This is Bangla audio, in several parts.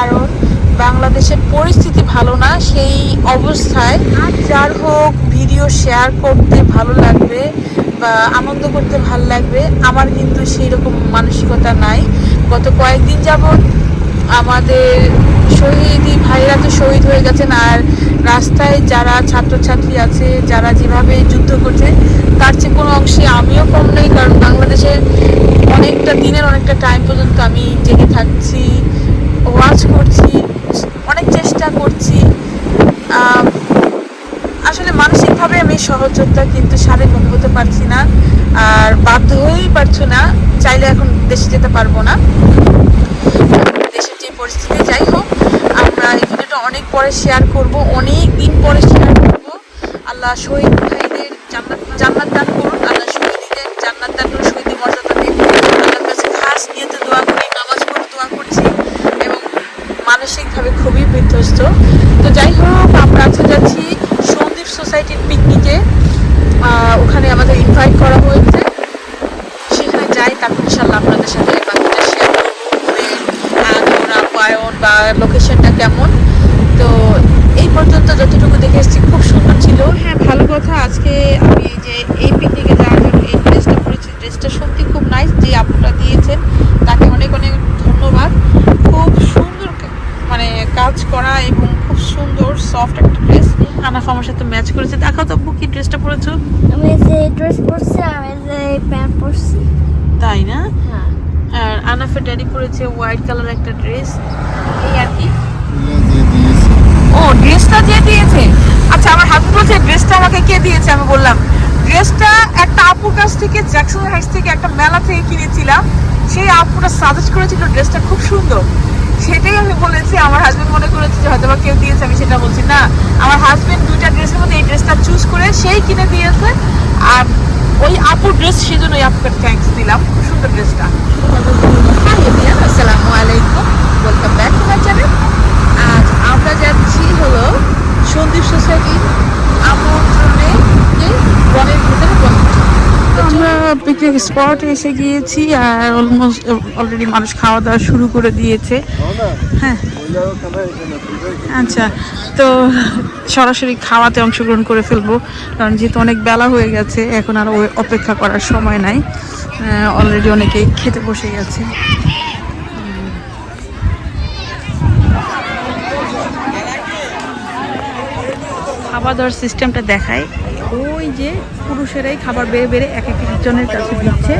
কারণ বাংলাদেশের পরিস্থিতি ভালো না, সেই অবস্থায় যার হোক ভিডিও শেয়ার করতে ভালো লাগবে বা আনন্দ করতে ভালো লাগবে, আমার কিন্তু সেই রকম মানসিকতা নাই। গত কয়েকদিন যাবৎ আমাদের শহীদি ভাইরা তো শহীদ হয়ে গেছেন, আর রাস্তায় যারা ছাত্রছাত্রী আছে, যারা যেভাবে যুদ্ধ করছে, তার চেয়ে কোনো অংশে আমিও কম নেই, কারণ বাংলাদেশের অনেকটা দিনের, অনেকটা টাইম পর্যন্ত আমি জেগে থাকছি। ওয়াচ করছি, অনেক চেষ্টা করছি। আসলে মানসিকভাবে আমি সহযোদ্ধা, কিন্তু শারীরিকভাবে হতে পারছি না। আর বাধ্য হয়েই পারছ না, চাইলে এখন দেশে যেতে পারব না। দেশের যে পরিস্থিতি, যাই হোক, আমরা এই ভিডিওটা অনেক পরে শেয়ার করব, অনেক দিন পরে শেয়ার করব। আল্লাহ শহীদ ভাইদের জান্নাত জান্নাত দান করুন আল্লাহ শহীদদের জান্নাত দান করুন শহীদের মর্যাদা দিন আল্লাহর কাছে খাস নিয়তে দোয়া করি নামাজ পড়ে দোয়া করছি এবং মানসিকভাবে বিধ্বস্ত তো যাই হোক, আমরা আজকে যাচ্ছি সন্দীপ সোসাইটির পিকনিকে। ওখানে আমাদের ইনভাইট করা হয়েছে। সেখানে যাই, তারপর ইনশাল্লাহ আপনাদের সাথে লোকেশনটা কেমন। তো এই পর্যন্ত যতটুকু দেখে এসেছি, খুব সুন্দর ছিল। হ্যাঁ ভালো কথা। আজকে আমি এই যে এই পিকনিকে যাওয়ার জন্য এই ড্রেসটা পরেছি ড্রেসটা সত্যি খুব নাইস যে আপুটা দিয়েছেন তাকে অনেক অনেক ধন্যবাদ খুব সুন্দর কা- মানে কাজ করা এবং খুব সুন্দর সফট একটা ড্রেস আনাফ আমার সাথে ম্যাচ করেছে দেখাও তো আপু কি ড্রেসটা পরেছো আমি যে ড্রেস পরছি আমি যে প্যান্ট পরছি তাই না হ্যাঁ আর আনাফের ড্যাডি পরেছে হোয়াইট কালার একটা ড্রেস এই আর কি? ও ড্রেসটা যে দিয়েছে? আচ্ছা আমার হাত বলছে ড্রেসটা আমাকে কে দিয়েছে? আমি বললাম ড্রেসটা একটা আপুর কাছ থেকে জ্যাকসন হাইটস থেকে একটা মেলা থেকে কিনেছিলাম। সেই আপুটা সাজেস্ট করেছিল ড্রেসটা খুব সুন্দর। সেটাই আমি বলেছি, আমার হাজবেন্ড মনে করেছে যে হয়তো বা কেউ দিয়েছে, আমি সেটা বলছি না। আমার হাজবেন্ড দুইটা ড্রেসের মধ্যে এই ড্রেসটা চুজ করে, সেই কিনে দিয়েছে। আর ওই আপুর ড্রেস সেজন্য ওই আপুকে থ্যাঙ্কস দিলাম। খুব সুন্দর ড্রেসটা হাই এভরিওয়ান আসসালামু আলাইকুম welcome back to my channel আজ আমরা যাচ্ছি হলো সন্দীপ সোসাইটির আমন্ত্রণে যে বনের ভিতরে বনভোজ। আমরা পিকনিক স্পটে এসে গিয়েছি আর অলমোস্ট অলরেডি মানুষ খাওয়া দাওয়া শুরু করে দিয়েছে। হ্যাঁ। আচ্ছা তো সরাসরি খাওয়াতে অংশগ্রহণ করে ফেলব কারণ যেহেতু অনেক বেলা হয়ে গেছে এখন আর ওই অপেক্ষা করার সময় নাই। অলরেডি অনেকেই খেতে বসে গেছে। খাওয়া দাওয়ার সিস্টেমটা দেখায় ওই যে পুরুষেরাই খাবার বেড়ে বেড়ে এক একজনের কাছে দিচ্ছে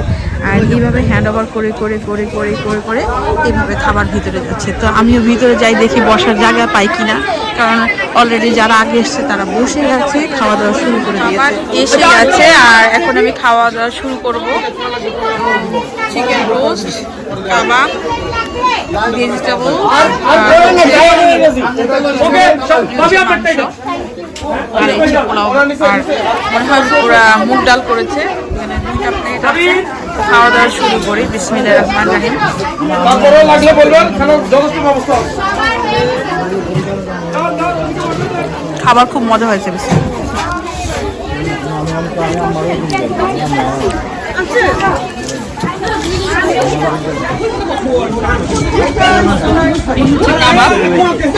আর এইভাবে হ্যান্ড ওভার করে করে করে করে করে করে এইভাবে খাবার ভিতরে যাচ্ছে। তো আমিও ভিতরে যাই দেখি বসার জায়গা পাই কিনা। কারণ অলরেডি যারা আগে এসছে তারা বসে আছে খাওয়া দাওয়া শুরু করে দিয়েছে। এসে গেছে আর এখন আমি খাওয়া দাওয়া শুরু করব। চিকেন রোস্ট কাবাব ভেজিটেবল আর এই যে পোলাও আর মনে হয় ওরা মুগ ডাল করেছে। এখানে দুইটা প্লেট আছে। খাওয়া দাওয়া শুরু করি। বিসমিল্লাহির রহমানির রহিম। তারপরে লাগলে বলবেন ব্যবস্থা খাবার খুব মজা হয়েছে বেশি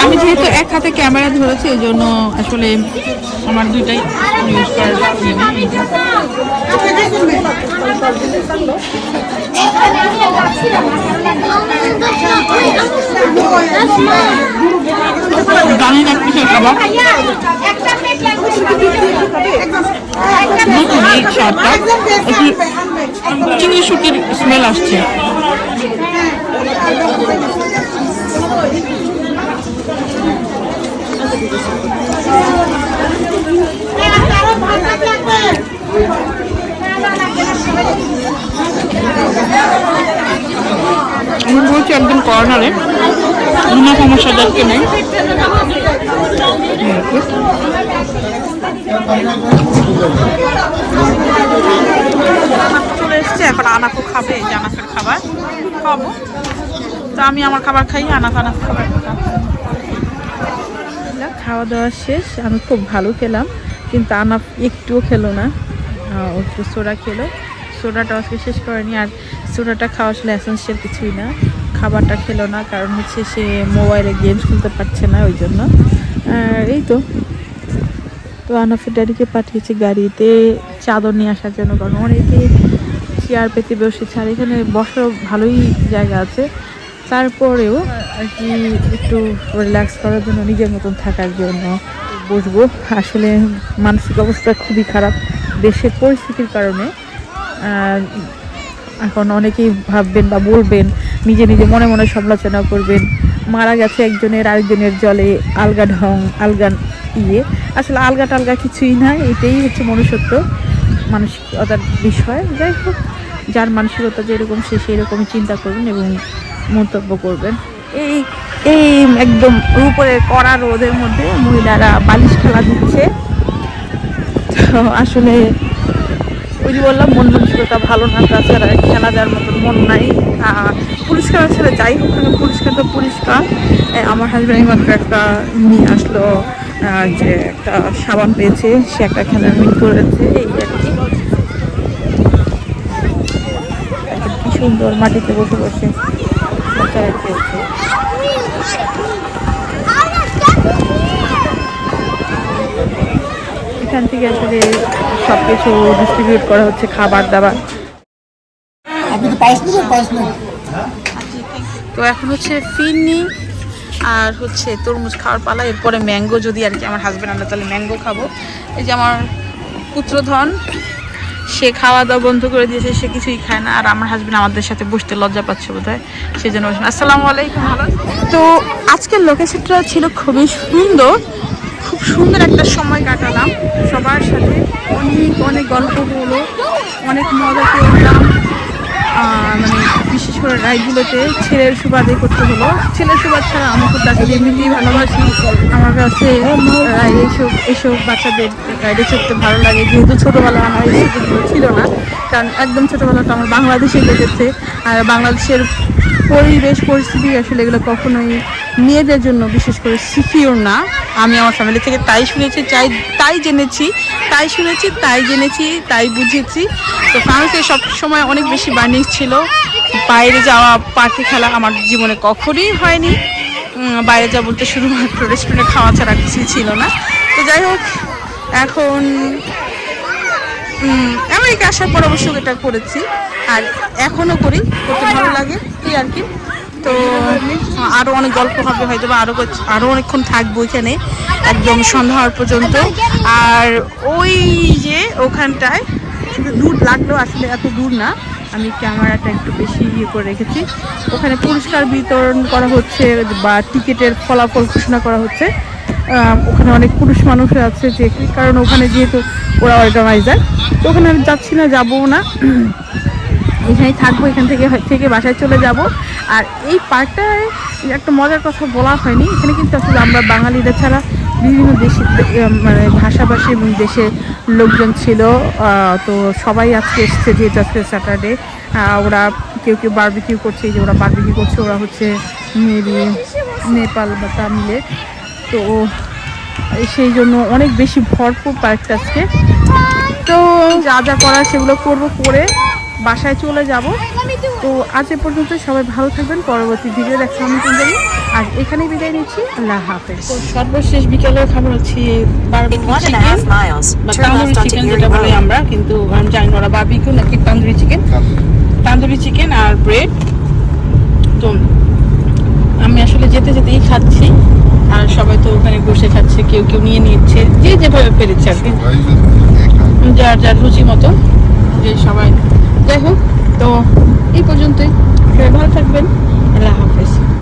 আমি যেহেতু এক হাতে ক্যামেরা ধরেছি, এই জন্য আসলে আমার দুইটাই ইউজ করার এক পিসের কাবাব নতুন এই স্বাদটা একটু চিংড়ি শুটির স্মেল আসছে। আমি বলছি একদম কর্নারে। অন্য সমস্যা যাচ্ছে নেই চলে এসছে এখন আনাফও খাবে এই যে আনাফের খাবার খাব তো আমি আমার খাবার খাই আনাফ আনাফ খাবার। খাব খাওয়া দাওয়া শেষ। আমি খুব ভালো খেলাম, কিন্তু আনাফ একটুও খেলো না। ও একটু সোডা খেলো। সোডাটা আজকে শেষ করেনি, আর সোডাটা খাওয়া আসলে এসেন্সিয়াল কিছুই না। খাবারটা খেলো না, কারণ হচ্ছে সে মোবাইলে গেমস খেলতে পারছে না ওই জন্য। এই তো। তো আনাফের ড্যাডিকে পাঠিয়েছি গাড়িতে, চাদর নিয়ে আসার জন্য, কারণ অনেকে চেয়ার পেতে বসেছে। আর এখানে বসার ভালোই জায়গা আছে। তারপরেও আর কি একটু রিল্যাক্স করার জন্য নিজের মতন থাকার জন্য বসবো। আসলে মানসিক অবস্থা খুবই খারাপ দেশের পরিস্থিতির কারণে। এখন অনেকেই ভাববেন বা বলবেন, নিজে নিজে মনে মনে সমালোচনা করবেন, মারা গেছে একজনের আরেকজনের জলে আলগা ঢং, আলগা ইয়ে। আসলে আলগা টালগা কিছুই না, এটাই হচ্ছে মনুষ্যত্ব, মানসিকতার বিষয়। যাই হোক, যার মানসিকতা যেরকম সে সেই রকমই চিন্তা করবেন এবং মন্তব্য করবেন। এই এই একদম উপরে কড়া রোদের মধ্যে মহিলারা বালিশ খেলা দিচ্ছে। তো আসলে ওই যে বললাম, মন মানসিকতা ভালো না, তাছাড়া খেলা দেওয়ার মতন মন নাই। পরিষ্কার আসলে যাই হোক না পরিষ্কার তো পরিষ্কার আমার হাজব্যান্ড মাত্র একটা নিয়ে আসলো যে একটা সাবান পেয়েছে, সে একটা খেলার মিল করেছে, এই আর কি সুন্দর মাটিতে বসে বসে। বাচ্চারা খেলছে এখান থেকে আসলে সব কিছু ডিস্ট্রিবিউট করা হচ্ছে খাবার দাবার। তো এখন হচ্ছে ফিরনি আর হচ্ছে তরমুজ খাওয়ার পালা। এরপরে ম্যাঙ্গো যদি আর কি আমার হাজব্যান্ড আমরা তাহলে ম্যাঙ্গো খাব। এই যে আমার পুত্রধন সে খাওয়া দাওয়া বন্ধ করে দিয়েছে, সে কিছুই খায় না। আর আমার হাজব্যান্ড আমাদের সাথে বসতে লজ্জা পাচ্ছে বোধ হয় সেই জন্য। আসসালামু আলাইকুম, ভালো তো আজকের লোকেশনটা ছিল খুবই সুন্দর, খুব সুন্দর একটা সময় কাটালাম। সবার সাথে অনেক অনেক গল্প হলো, অনেক মজা করলাম মানে বিশেষ করে রাইডগুলোতে ছেলের সুবাদে করতে হলো। ছেলের সুবাদ ছাড়া আমি খুব তাকে এমনিতেই ভালোবাসি। আমার কাছে রাইড এইসব এইসব বাচ্চাদের রাইডে চড়তে ভালো লাগে। যেহেতু ছোটোবেলা আমার এই সুযোগগুলো ছিল না, কারণ একদম ছোটোবেলাটা আমার বাংলাদেশে কেটেছে। আর বাংলাদেশের পরিবেশ, পরিস্থিতি আসলে এগুলো কখনোই মেয়েদের জন্য বিশেষ করে সিকিউর না। আমি আমার ফ্যামিলি থেকে তাই শুনেছি তাই তাই জেনেছি, তাই শুনেছি, তাই জেনেছি, তাই বুঝেছি। তো ফ্রান্সে সব সময় অনেক বেশি বার্নিং ছিল। বাইরে যাওয়া পার্কে খেলা আমার জীবনে কখনোই হয়নি। বাইরে যাওয়া বলতে শুধুমাত্র রেস্টুরেন্টে খাওয়া ছাড়া কিছুই ছিল না। তো যাই হোক, এখন আমেরিকা আসার পর অবশ্য এটা করেছি। আর এখনও করি, করতে ভালো লাগে। এই আর কি? তো, আরও অনেক গল্প হবে হয়তো বা আরও কোচ- আরও অনেকক্ষণ থাকব এখানে, একদম সন্ধ্যা হওয়ার পর্যন্ত। আর ওই যে ওখানটায় দূর লাগল আসলে এত দূর না, আমি ক্যামেরাটা একটু বেশি ইয়ে করে রেখেছি। ওখানে পুরস্কার বিতরণ করা হচ্ছে, বা টিকিটের ফলাফল ঘোষণা করা হচ্ছে। ওখানে অনেক পুরুষ মানুষ আছে, যে কারণ ওখানে যেহেতু ওরা অর্গানাইজার, তো ওখানে আমি যাচ্ছি না যাব না। এখানেই থাকব, এখান থেকে থেকে বাসায় চলে যাব। আর এই পার্কটায় একটা মজার কথা বলা হয়নি। এখানে কিন্তু আসলে আমরা বাঙালিরা ছাড়া বিভিন্ন দেশে মানে ভাষাভাষী এবং দেশের লোকজন ছিল। তো সবাই আজকে এসছে যেহেতু আজকে স্যাটারডে। ওরা কেউ কেউ বারবিকিউ করছে যে ওরা বারবিকিউ করছে, ওরা হচ্ছে মেবি নেপাল বা তামিলে। তো সেই জন্য অনেক বেশি ভরপুর পার্কটা আজকে। তো যা যা করার সেগুলো করব করে বাসায় চলে যাব। তো আজ এ পর্যন্ত সবাই ভালো থাকবেন। পরবর্তী ভিডিও দেখা আমি যাব আর এখানেই বিদায় নিচ্ছি। আল্লাহ হাফেজ। তো সর্বশেষ বিকেলের খাবার হচ্ছে তান্দুরি চিকেন যেটা বলি আমরা কিন্তু আমি জানি না ওরা বাবিকিউ নাকি তান্দুরি চিকেন তান্দুরি চিকেন আর ব্রেড তো আমি আসলে যেতে যেতেই খাচ্ছি আর সবাই তো ওখানে বসে খাচ্ছে কেউ কেউ নিয়ে নিচ্ছে যে যেভাবে পেরেছে আর কি। যার যার রুচি মতো যে সবাই যাই হোক তো এই পর্যন্তই। সবাই ভালো থাকবেন। আল্লাহ হাফেজ।